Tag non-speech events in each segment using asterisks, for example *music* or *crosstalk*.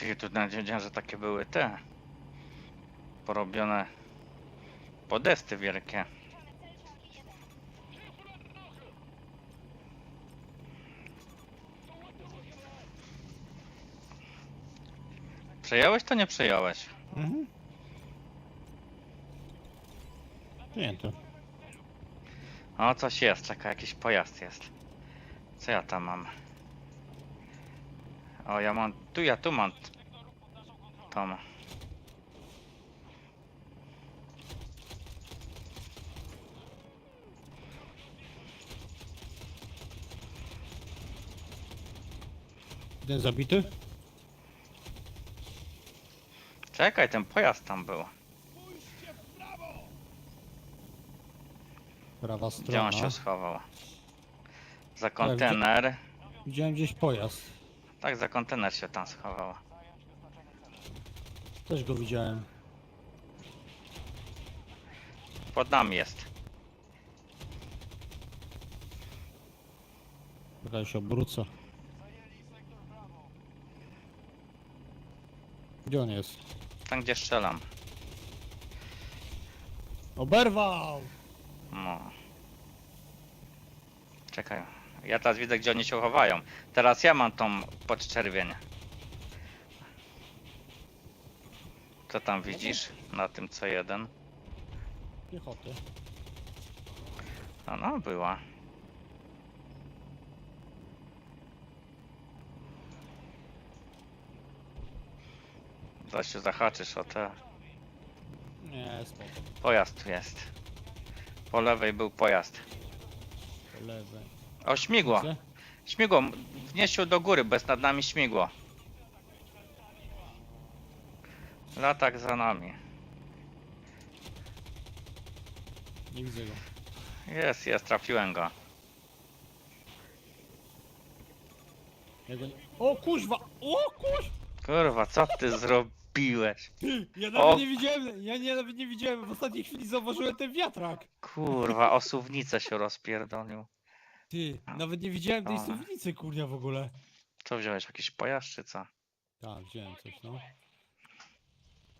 Ty tu nawet nie wiedziałem, że takie były te. Porobione podesty wielkie. Przejąłeś to nie przejąłeś? Mhm. Przyjęto. O, coś jest, czekaj, jakiś pojazd jest. Co ja tam mam? O, ja mam, tu ja tu mam. Tom. Jeden zabity? Czekaj, ten pojazd tam był. Prawa Gdzie on strona. się schował? Za kontener. Widziałem gdzieś pojazd. Tak, za kontener się tam schował. Też go widziałem. Pod nami jest. Czekaj, się obrócę. Gdzie on jest? Tam gdzie strzelam. Oberwał! No. Czekaj. Ja teraz widzę gdzie oni się chowają. Teraz ja mam tą podczerwień. Co tam widzisz na tym co jeden? Piechoty. No, no była. Zaś się zahaczysz o te. Nie, spoko. Pojazd tu jest. Po lewej był pojazd. Po lewej. O, śmigło. Śmigło. Wniesił do góry, bez nad nami śmigło. Latak za nami. Nie widzę go. Jest, jest, trafiłem go. Ja go nie... O kuźwa! O kuź! Kurwa, co ty zrobiłeś? *laughs* Ja O. nawet nie widziałem, ja nie, nawet nie widziałem, w ostatniej chwili zauważyłem ten wiatrak. Kurwa, o suwnicę się rozpierdolił. Ty, nawet nie widziałem tej O. suwnicy kurnia w ogóle. Co wziąłeś, jakiś pojazd czy co? Tak, wziąłem coś, no.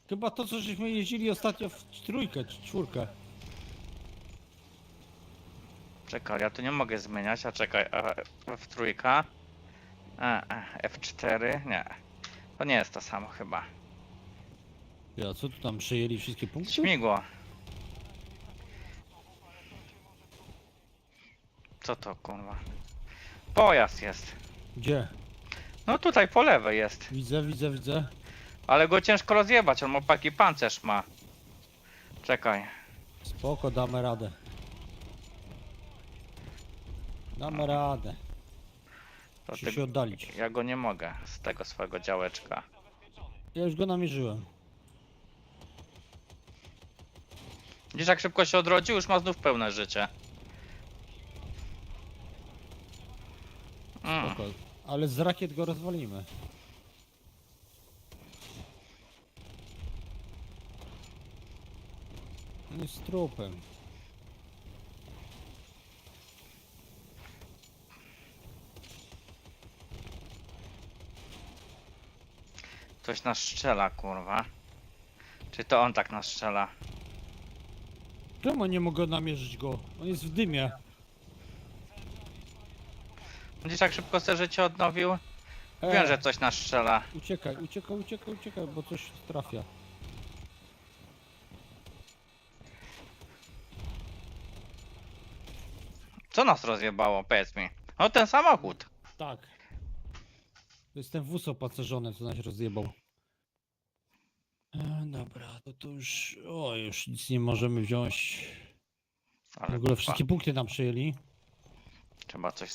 Chyba to, co żeśmy jeździli ostatnio w trójkę czy czwórkę. Czekaj, ja tu nie mogę zmieniać, a czekaj, a w trójka. A, a, F4, nie. To nie jest to samo chyba. Ja, co tu tam przejęli wszystkie punkty? Śmigło. Co to kurwa? Pojazd jest. Gdzie? No tutaj po lewej jest. Widzę, widzę, widzę. Ale go ciężko rozjebać, on ma taki pancerz ma. Czekaj. Spoko, damy radę. Damy radę. To ty, się oddalić. ja go nie mogę z tego swojego działeczka. Ja już go namierzyłem. Widzisz jak szybko się odrodził? Już ma znów pełne życie. Spoko. Ale z rakiet go rozwalimy. On jest trupem. Coś nas strzela, kurwa. Czy to on tak nas strzela? Czemu nie mogę namierzyć go? On jest w dymie. Widzisz jak szybko se życie odnowił? Wiem, E, że coś nas strzela. Uciekaj, uciekaj, uciekaj, uciekaj, bo coś trafia. Co nas rozjebało? Powiedz mi. O ten samochód. Tak. To jest ten wóz opacerzony, co nas rozjebał. E, dobra, to to już... O, już nic nie możemy wziąć. W Ale ogóle kurwa, wszystkie punkty nam przejęli. trzeba coś...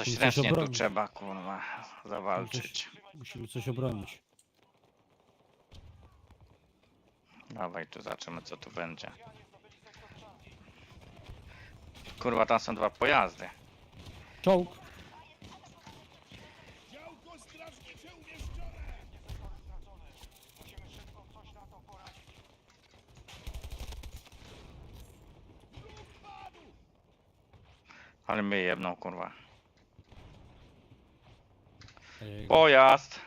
Coś Musimy coś ręcznie tu obronić. trzeba, kurwa, zawalczyć. Musimy coś obronić. Dawaj, tu zobaczymy co tu będzie. Kurwa, tam są dwa pojazdy. Czołg! Ale mnie jedną, kurwa. Ej, Pojazd!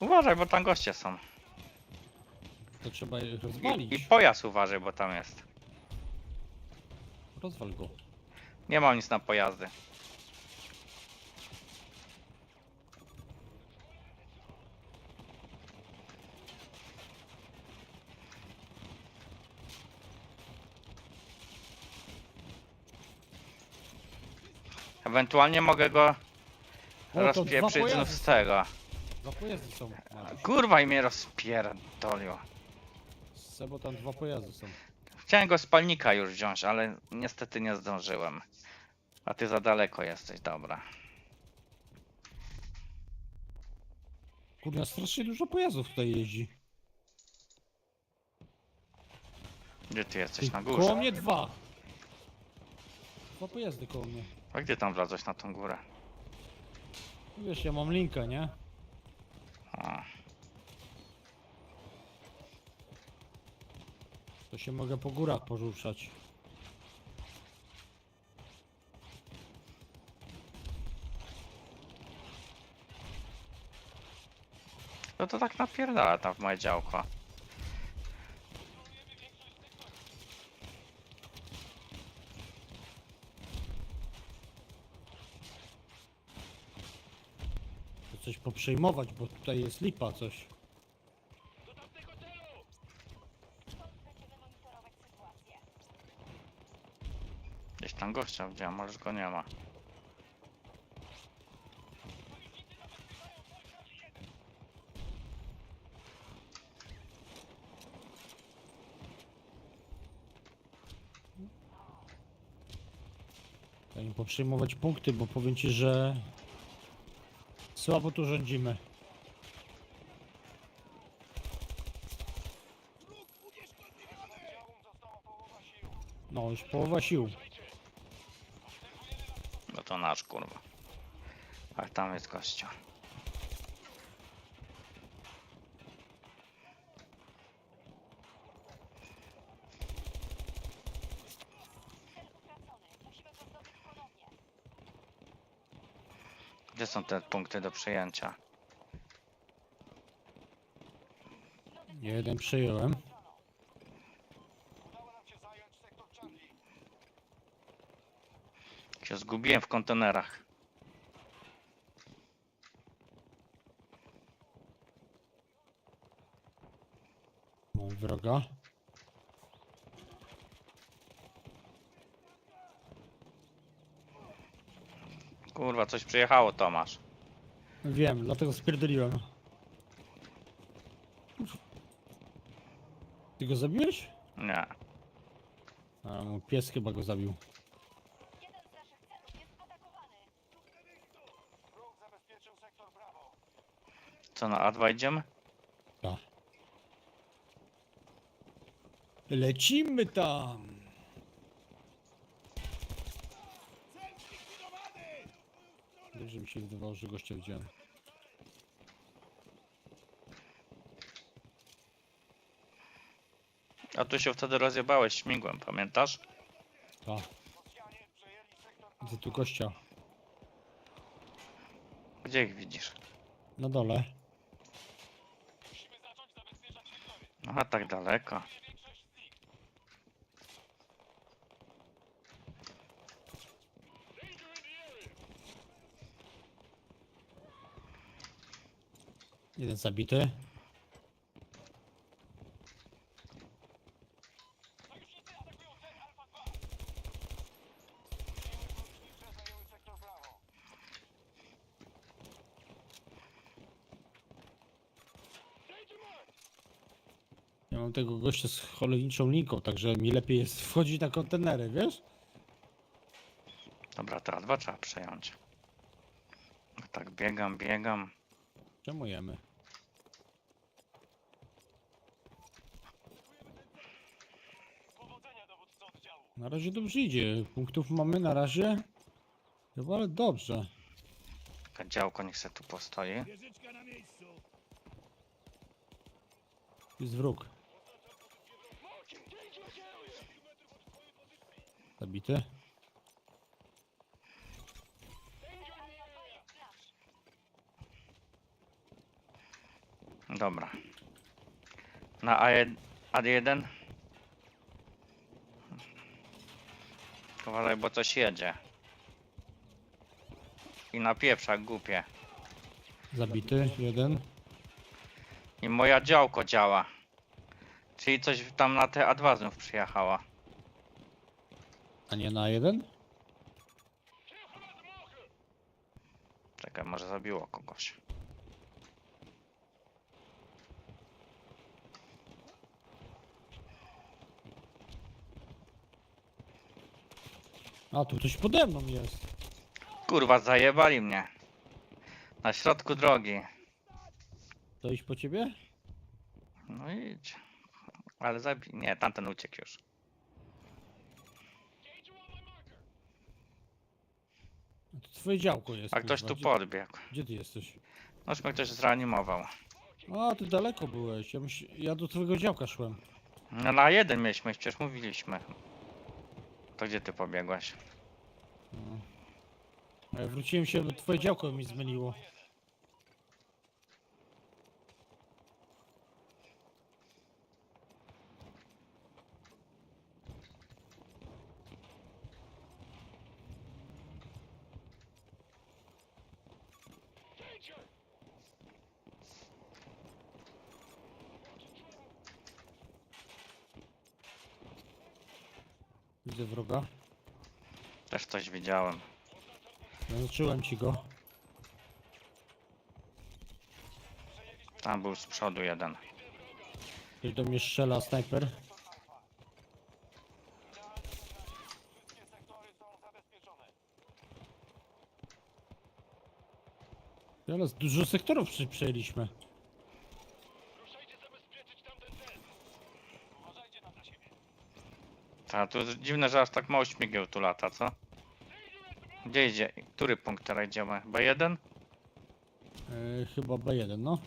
Uważaj, bo tam goście są. To trzeba je I, I rozwalić. pojazd uważaj, bo tam jest. Rozwal go. Nie mam nic na pojazdy. Ewentualnie mogę go O, to dwa rozpieprzyć znów pojazdy z tego. Dwa pojazdy są. Mariusz. Kurwa i mnie rozpierdolił. Sebo tam dwa pojazdy są. Chciałem go z palnika już wziąć, ale niestety nie zdążyłem. A ty za daleko jesteś, dobra. Kurwa, strasznie dużo pojazdów tutaj jeździ. Gdzie ty jesteś? Na Koło górze. mnie dwa. Dwa pojazdy koło mnie. A gdzie tam wlazłeś na tą górę? Wiesz, ja mam linkę, nie? A, To się mogę po górach poruszać. no to tak napierdala tam w moje działko. Poprzejmować, bo tutaj jest lipa coś. Gdzieś tam gościa widziałem, może go nie ma. Trzeba im poprzejmować punkty, bo powiem ci, że słabo tu rządzimy. No, już połowa sił. No to nasz kurwa. A tam jest gościa. Gdzie są te punkty do przyjęcia? Jeden przyjąłem. Się zgubiłem w kontenerach. Mam wroga. Kurwa, coś przyjechało, Tomasz. Wiem, dlatego spierdoliłem. Ty go zabiłeś? Nie. A, mój pies chyba go zabił. Co na A2 idziemy? Tak. Lecimy tam! Dobrze mi się wydawało, że gościa widziałem. A tu się wtedy rozjebałeś śmigłem, pamiętasz? Tak. Widzę tu gościa. Gdzie ich widzisz? Na dole. Aha, tak daleko. Jeden zabity. Ja mam tego gościa z cholerniczą linką, także mi lepiej jest wchodzić na kontenery, wiesz? Dobra, to A2 trzeba przejąć. Tak, biegam, biegam. Czemu jemy? Na razie dobrze idzie. Punktów mamy na razie. Chyba dobrze. To działko niech se tu postoi. Jest wróg. Zabity. Dobra. Na A1. Uważaj, bo coś jedzie. I na pieprza głupie. Zabity, jeden. I moja działko działa. Czyli coś tam na te A2 znów przyjechała. A nie na jeden? Czekaj, może zabiło kogoś. A tu ktoś pode mną jest. Kurwa, zajebali mnie. Na środku drogi. To iść po ciebie? No idź. Ale zabi... Nie, tamten uciekł już. A to twoje działko jest. A ktoś kurwa. tu Gdzie- podbiegł. Gdzie ty jesteś? Noż mnie ktoś zreanimował. A, ty daleko byłeś. Ja, myśl... ja do twojego działka szłem. No na jeden mieliśmy, przecież mówiliśmy. To gdzie ty pobiegłeś? No. Wróciłem się, bo twoje działko mi zmyliło. Widzę wroga. Też coś widziałem. Zaznaczyłem ci go. Tam był z przodu jeden. Ktoś do mnie strzela, snajper. Teraz dużo sektorów przy- przejęliśmy. Ta, tu dziwne, że aż tak mało śmigieł tu lata, co? Gdzie idzie? Który punkt teraz idziemy? B1? E, chyba B1, no.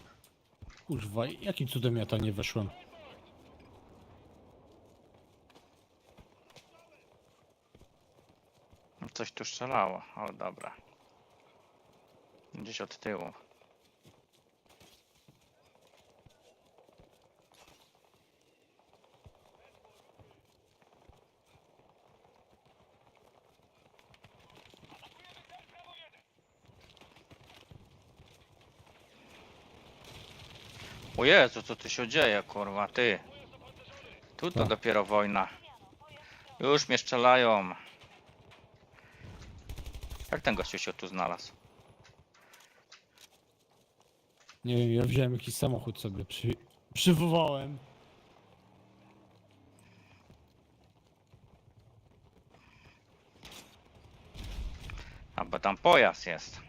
Kurwa, jakim cudem ja tam nie weszłem? Coś tu strzelało. O, dobra. Gdzieś od tyłu. O Jezu, co tu się dzieje, kurwa, ty. Tu to dopiero wojna. Już mnie strzelają. Jak ten gościu się tu znalazł? Nie wiem, ja wziąłem jakiś samochód sobie, przy... przywołałem. A bo tam pojazd jest.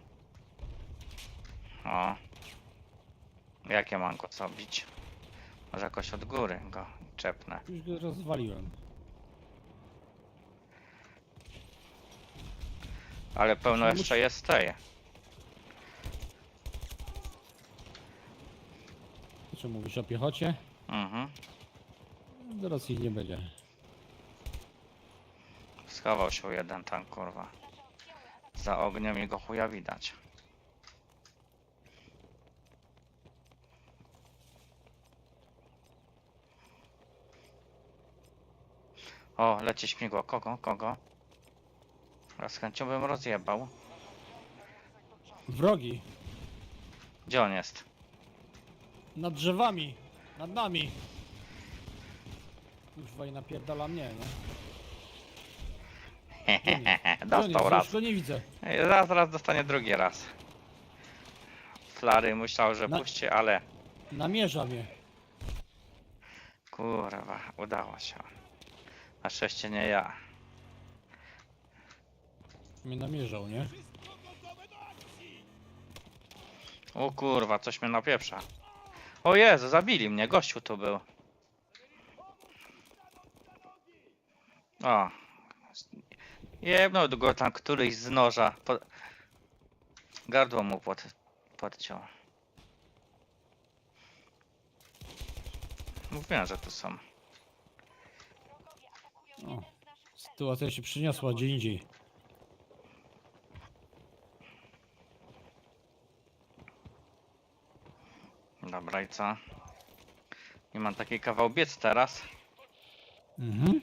O. Jak ja mam go co bić? Może jakoś od góry go czepnę. Już go rozwaliłem. Ale pełno Musi- jeszcze jest tej. Co mówisz o piechocie? Mhm. Zaraz ich nie będzie. Schował się jeden tam kurwa. Za ogniem i go chuja widać. O, leci śmigło. Kogo? Kogo? Ja z chęcią bym rozjebał. Wrogi! Gdzie on jest? Nad drzewami! Nad nami! Kurwa i napierdala mnie, nie? On *laughs* Dostał raz. Już go nie widzę. Raz, raz dostanie drugi raz. Flary myślał, że Na- puści, ale Namierza mnie. kurwa, udało się. Na szczęście nie ja. Mnie namierzał, nie? O kurwa, coś mnie napieprza. O Jezu, zabili mnie, gościu tu był. O. Jebnął go tam któryś z noża. Po... Gardło mu pod... podciął. Mówiłem, że tu są. O. Sytuacja się przyniosła gdzie indziej. Dobra. i co? Nie mam taki kawał biec teraz. Mhm.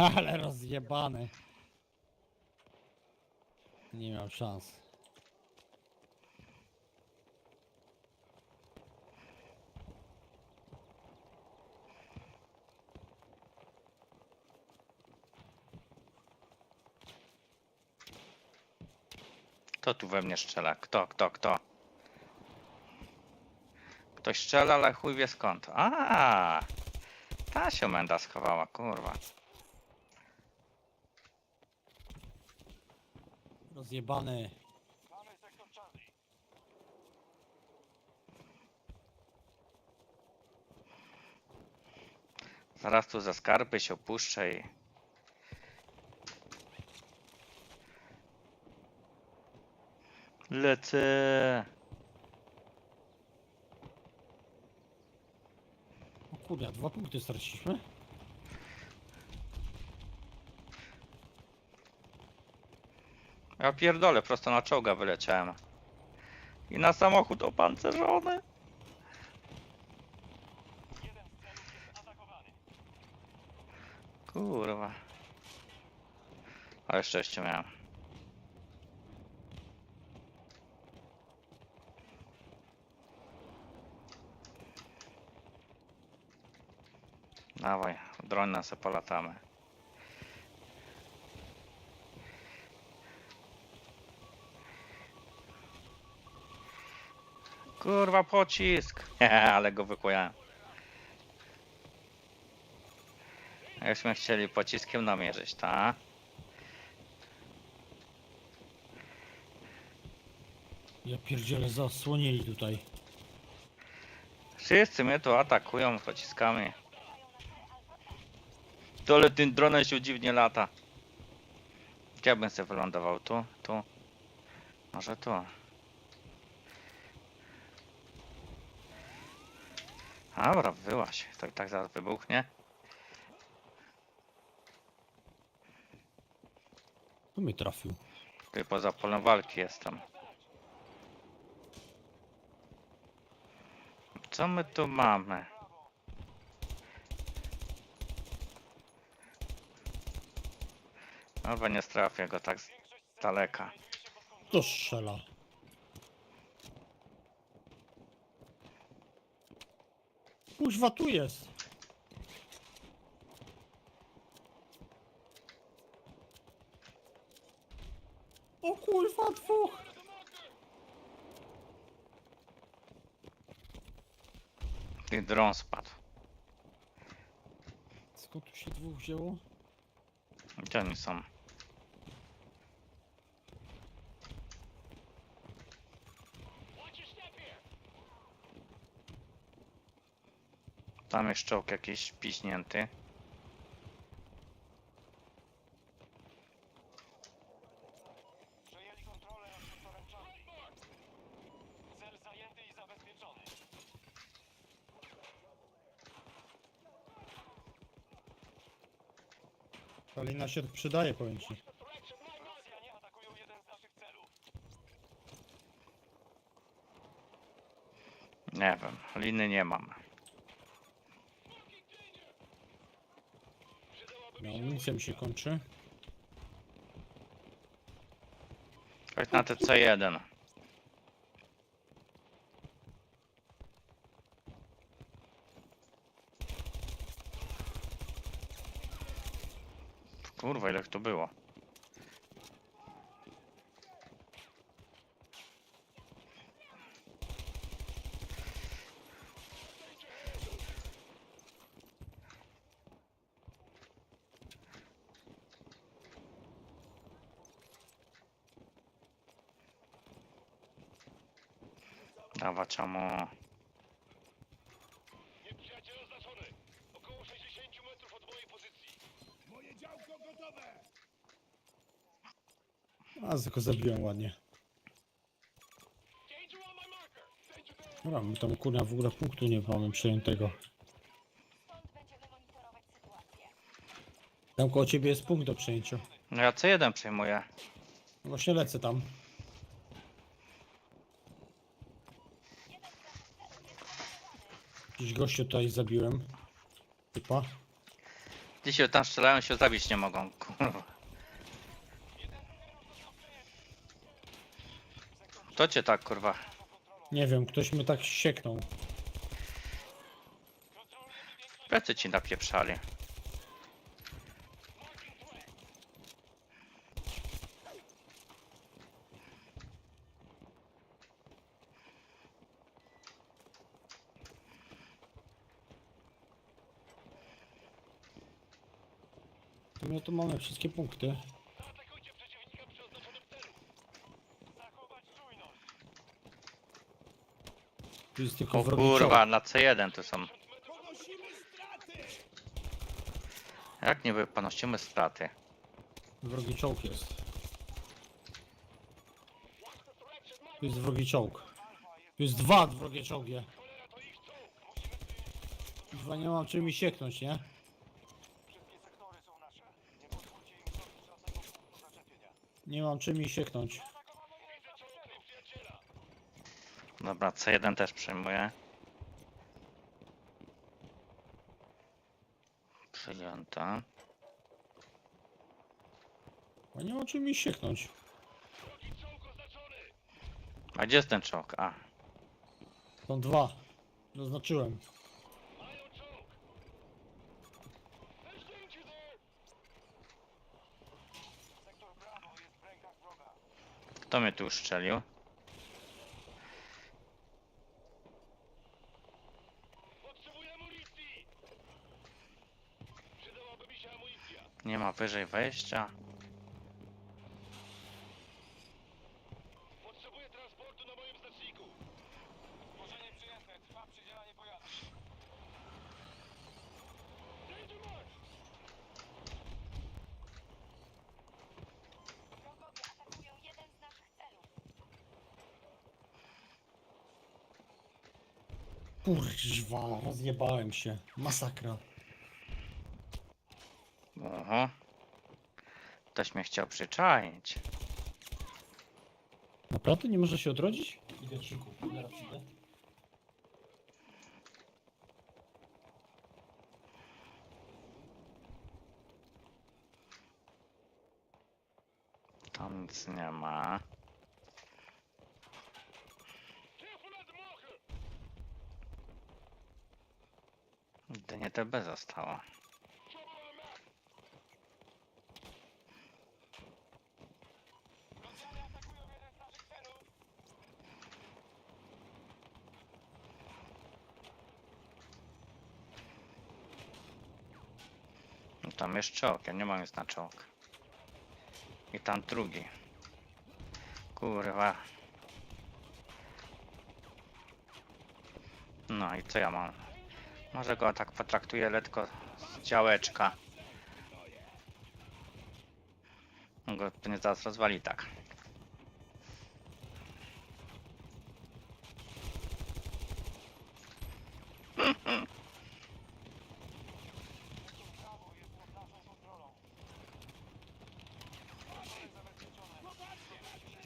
Ale rozjebany. Nie miał szans. Kto tu we mnie strzela? Kto, kto, kto? Ktoś strzela, ale chuj wie skąd. A, ta się menda schowała, kurwa. Rozjebany. Zaraz tu ze skarpy się opuszczę i... Lecę. O kurde, dwa punkty straciliśmy. Ja pierdolę, prosto na czołga wyleciałem. I na samochód opancerzony. Kurwa. Ale szczęście miałem. Dawaj, drona se polatamy. Kurwa pocisk! Ale go wykłałem. Jakśmy chcieli pociskiem namierzyć, tak? Ja pierdzielę, zasłonili tutaj. Wszyscy mnie tu atakują pociskami. Dole tym dronem się dziwnie lata. Gdzie bym sobie wylądował? Tu? Tu? Może tu? Dobra, wyłaś. To i tak zaraz wybuchnie. Tu mnie trafił. Tutaj poza polem walki jestem. Co my tu mamy? Albo nie strafię go tak z daleka. To strzela. Kuźwa, tu jest. O kurwa, dwóch. Ty dron spadł. Skąd tu się dwóch wzięło? Gdzie oni są? Tam jest czołg jakiś piśnięty. Przejęli kontrolę nad sektorem Charlie. Cel zajęty i zabezpieczony. Kalina się przydaje, powiem ci. Rosjanie atakują jeden z naszych celów. Nie wiem, liny nie mam. No, amunicja mi się kończy. Chodź na TC1. Kurwa, ile było. facciamo... A, tylko zabiłem ładnie. Dobra, my tam kurna w ogóle punktu nie mamy przejętego. Tam koło ciebie jest punkt do przejęcia. No ja co jeden przejmuję. Właśnie lecę tam. Jakiś gościu tutaj zabiłem. Typa. Dzisiaj tam strzelają się zabić nie mogą. Kurwa. To cię tak kurwa. Nie wiem, ktoś mnie tak sieknął. Plecy ci napieprzali. To my tu mamy wszystkie punkty. Zaatakujcie przeciwnika przy oznaczonym celu. Zachować czujność. Tu jest tylko O wrogi kurwa, na C1 tu są. Jak niby ponosimy straty? Wrogi czołg jest. Tu jest wrogi czołg. Tu jest dwa wrogie czołgie. Dwa nie mam czym mi sieknąć, nie? Wszystkie sektory są nasze. Nie pozwólcie im zrobić żadnego punktu zaczepienia. Nie mam czym mi sieknąć. Dobra, C1 też przejmuję. Przyjęta. A nie mam czym mi sieknąć. A gdzie jest ten czołg? A, Są dwa. Zaznaczyłem. Mają czołg! Weźmiecie there! Sektor Bravo jest w rękach wroga. Kto mnie tu uszczelił? Nie ma wyżej wejścia. Kurwa, rozjebałem się. Masakra. Oho. Ktoś mnie chciał przyczaić. Naprawdę nie może się odrodzić? Idę ciku, zaraz idę. Tam nic nie ma. Naszych celów. No tam jest czołg, ja nie mam nic na czołg. I tam drugi. Kurwa. No i co ja mam? Może go tak potraktuję letko z działeczka. On Go pewnie zaraz rozwali tak. *laughs*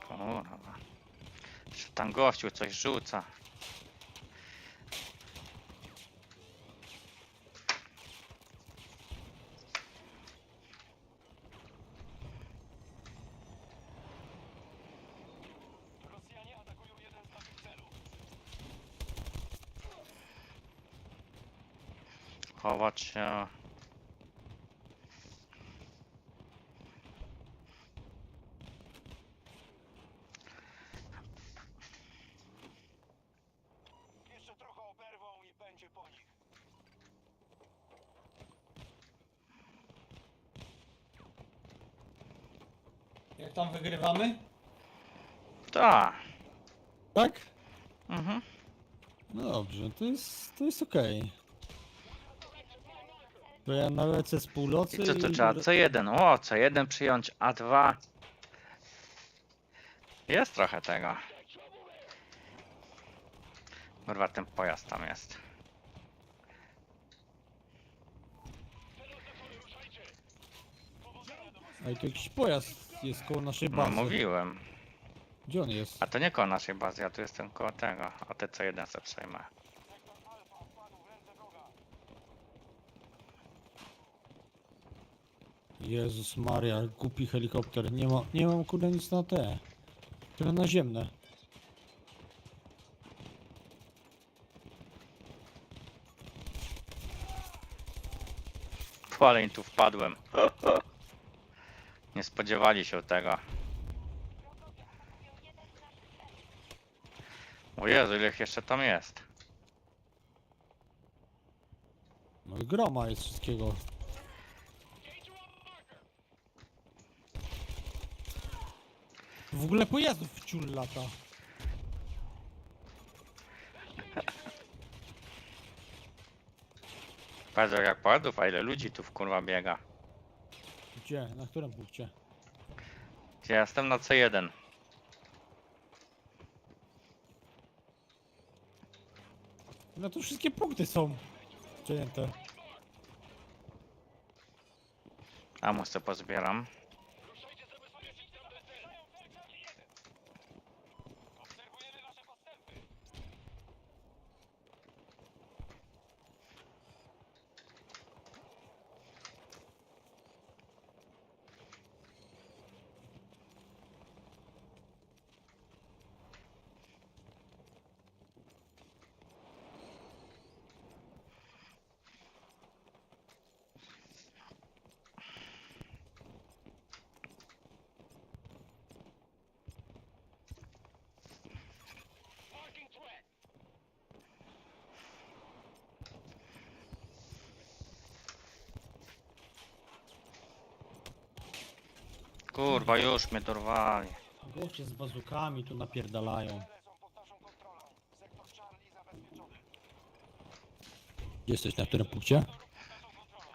Kurwa. Tam gościu coś rzuca. Rosjanie atakują jeden z naszych celów. Chować się. Jeszcze trochę oberwą i będzie po nich. Jak tam wygrywamy? Tak. Tak? Mhm. No dobrze, to jest, to jest okej. Bo ja na lecę z północy I co to trzeba? C1. O, C1 przyjąć, A2. Jest trochę tego. Kurwa, ten pojazd tam jest. Ruszajcie! Ale tu jakiś pojazd jest koło naszej No bazy. mówiłem. Gdzie on jest? A to nie koło naszej bazy, ja tu jestem koło tego. A ty co jeden se przejmę. Jezus Maria, głupi helikopter. Nie, ma, nie mam kurde nic na te. Fu, ale im tu wpadłem. Nie spodziewali się tego. O Jezu, ile ich jeszcze tam jest. No i groma jest wszystkiego. W ogóle pojazdów w ciul lata. Patrz jak pojazdów, a ile ludzi tu w kurwa biega. Gdzie? Na którym punkcie? Ja jestem na C1. No to wszystkie punkty są przejęte. A se pozbieram. Kurwa, już mnie dorwali. Goście z bazukami tu napierdalają. Jesteś? Na którym punkcie?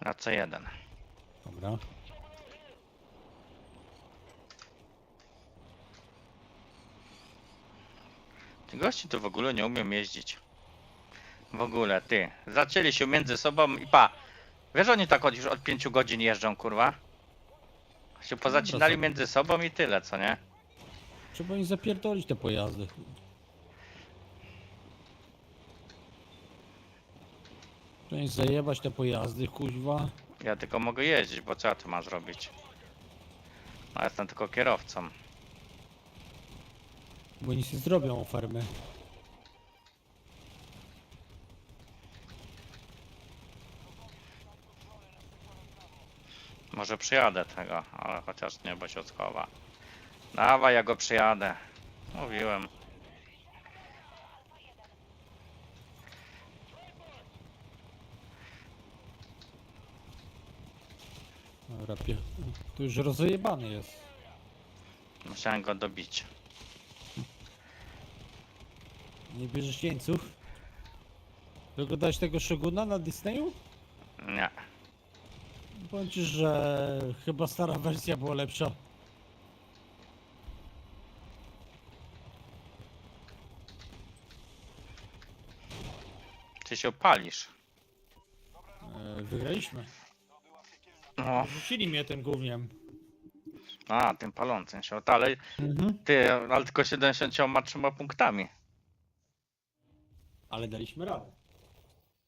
Na C1. Dobra. Ci gości tu w ogóle nie umiem jeździć. W ogóle, ty. Zaczęli się między sobą i pa. Wiesz, oni tak od, już od 5 godzin jeżdżą, kurwa? Się pozacinali sobie. między sobą i tyle, co nie? Trzeba im zapierdolić te pojazdy. Trzeba im zajebać te pojazdy, kuźwa. Ja tylko mogę jeździć, bo co ja tu mam zrobić? No, jestem tylko kierowcą. Bo nic nie zrobią fermy. Może przyjadę tego, ale chociaż nie, bo się schowa. Dawaj, ja go przyjadę. Mówiłem. Dobra, pie... Tu już rozjebany jest. Musiałem go dobić. Nie bierzesz jeńców? Oglądałeś tego Shoguna na Disneyu? Nie. Ci, że chyba stara wersja była lepsza. Ty się palisz. E, wygraliśmy. No. Rzucili mnie tym gówniem. A, tym palącym się. Ale Mhm. ty, ale tylko 73 punktami. Ale daliśmy radę.